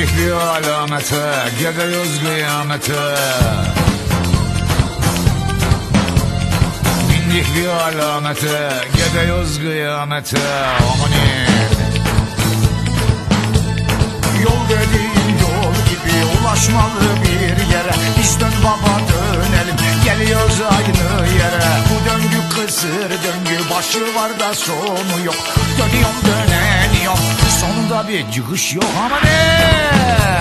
alamete Gidiyoruz kıyamete. Bindik bir alamete Gidiyoruz kıyamete. Amanin Yol dediğin yol gibi ulaşmalı bir yere. Biz dön baba dönelim. Geliyoruz aynı yere. Bu döngü kısır döngü başı var da sonu yok. Dönüyorum 塩え熟しようで